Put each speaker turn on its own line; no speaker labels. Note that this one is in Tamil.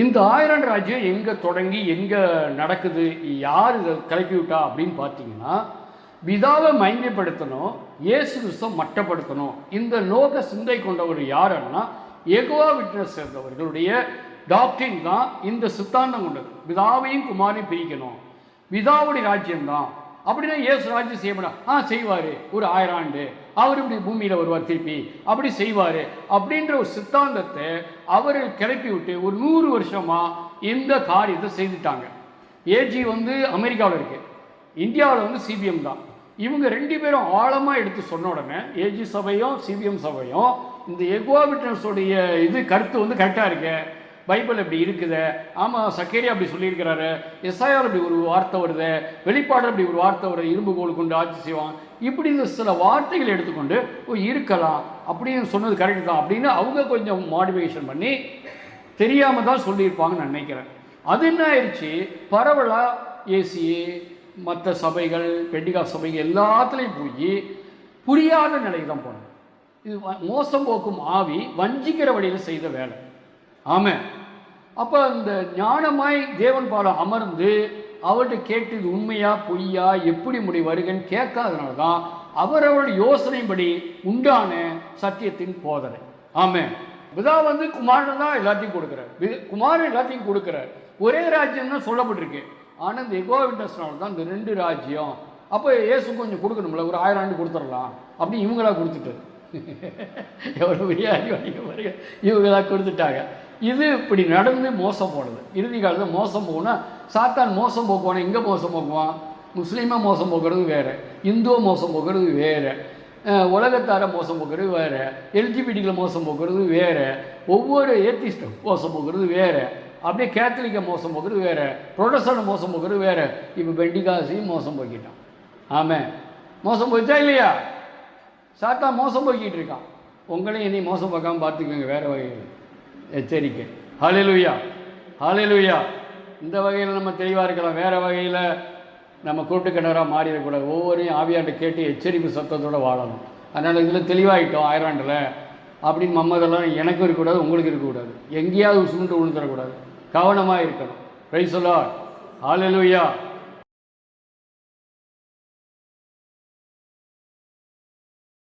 இந்த ஆயிரம் ராஜ்யம் எங்கே தொடங்கி எங்கே நடக்குது யார் இதை கிளப்பி விட்டா அப்படின்னு பார்த்தீங்கன்னா விதாவை மைமைப்படுத்தணும் இயேசு கிறிஸ்தம் மட்டப்படுத்தணும். இந்த லோக சிந்தை கொண்டவர் யாருன்னா எகோவா விட்னஸ் சேர்ந்தவர்களுடைய டாக்டரின் தான் இந்த சித்தாந்தம் கொண்டது. விதாவையும் குமாரையும் பிரிக்கணும். விதாவுடைய ராஜ்யம்தான். அப்படின்னா இயேசு ராஜ்யம் செய்யப்படா. ஆ செய்வார். ஒரு ஆயிரம் ஆண்டு. அவர் இப்படி பூமியில் வருவார் திருப்பி அப்படி செய்வார் அப்படின்ற ஒரு சித்தாந்தத்தை அவர்கள் கிளப்பி விட்டு ஒரு நூறு வருஷமாக இந்த காரியத்தை செய்துட்டாங்க. ஏஜி வந்து அமெரிக்காவில் இருக்கு. இந்தியாவில் வந்து சிபிஎம் தான். இவங்க ரெண்டு பேரும் ஆழமாக எடுத்து சொன்ன உடனே ஏஜி சபையும் சிபிஎம் சபையும் இந்த எகோவா இது கருத்து வந்து கரெக்டாக இருக்குது பைபிள் இப்படி இருக்குது. ஆமாம் சக்கேரியா அப்படி சொல்லியிருக்கிறாரு. எஸ்ஐஆர் அப்படி ஒரு வார்த்தை வருது. வெளிப்பாடு அப்படி ஒரு வார்த்தை வருது. இரும்பு கோல் கொண்டு ஆட்சி செய்வான். இப்படி இந்த சில வார்த்தைகள் எடுத்துக்கொண்டு ஓ இருக்கலாம். அப்படின்னு சொன்னது கரெக்ட் தான் அப்படின்னு அவங்க கொஞ்சம் மாடிஃபிகேஷன் பண்ணி தெரியாமல் தான் சொல்லியிருப்பாங்கன்னு நான் நினைக்கிறேன். அது என்ன ஆயிடுச்சு பரவலாக ஏசிஏ மற்ற சபைகள் பெண்டிகா சபைகள் எல்லாத்துலேயும் போய் புரியாத நிலைக்கு தான் போனோம் இது மோசம் போக்கும் ஆவி வஞ்சிக்கிற வழியில் செய்த வேலை. ஆமாம் அப்போ அந்த ஞானமாய் தேவன் பாடம் அமர்ந்து அவர்கிட்ட கேட்டு இது உண்மையா பொய்யா எப்படி முடி வருகன்னு கேட்காதனால தான் அவரவருடைய யோசனைப்படி உண்டான சத்தியத்தின் போதனை. ஆமே பிதா வந்து குமாரன் தான் எல்லாத்தையும் கொடுக்குறார். வி- குமாரன் எல்லாத்தையும் கொடுக்குறார். ஒரே ராஜ்யம் தான் சொல்லப்பட்டிருக்கு. ஆனால் இந்த எகோ விட்னஸ்னால தான் இந்த ரெண்டு ராஜ்யம். அப்போ இயேசு கொஞ்சம் கொடுக்கணும்ல ஒரு ஆயிரம் ஆண்டு கொடுத்துடலாம் அப்படி இவங்களா கொடுத்துட்டு எவ்வளோ பெரிய அறிவாளிங்க இவங்களாக கொடுத்துட்டாங்க. இது இப்படி நடந்து மோசம் போனது. இறுதி காலத்தில் மோசம் போனால் சாத்தான் மோசம் போக்குவானா? எங்கே மோசம் போக்குவான்? முஸ்லீமாக மோசம் போக்குறது வேறு. இந்துவை மோசம் போக்குறது வேறு. உலகத்தார மோசம் போக்குறது வேறு. எல்ஜிபிடிகளை மோசம் போக்குறது வேறு. ஒவ்வொரு ஏத்திஸ்டும் மோசம் போக்குறது வேறு. அப்படியே கேத்தலிக்கை மோசம் போக்குறது வேறு. ப்ரொடஸ்டன் மோசம் போக்குறது வேறு. இப்போ பெண்டிகாசியும் மோசம் போக்கிட்டான். ஆமாம் மோசம் போச்சா இல்லையா? சாத்தா மோசம் போய்கிட்டு இருக்கான். உங்களையும் என்னையும் மோசம் பார்க்காம பார்த்துக்கோங்க வேறு வகையில். எச்சரிக்கை. ஹலிலுயா ஹலிலுயா இந்த வகையில் நம்ம தெளிவாக இருக்கலாம். வேறு வகையில் நம்ம கூட்டு கிணறாக மாறிடக்கூடாது. ஒவ்வொரையும் ஆவியாண்ட கேட்டு எச்சரிப்பு சத்தத்தோடு வாழணும். அதனால் இதில் தெளிவாயிட்டோம் ஆயிராண்டில் அப்படின்னு மம்மதெல்லாம் எனக்கும் இருக்கக்கூடாது உங்களுக்கு இருக்கக்கூடாது. எங்கேயாவது சுண்டு விழுந்துடக்கூடாது கவனமாக இருக்கணும். ரைசலா ஹalleluya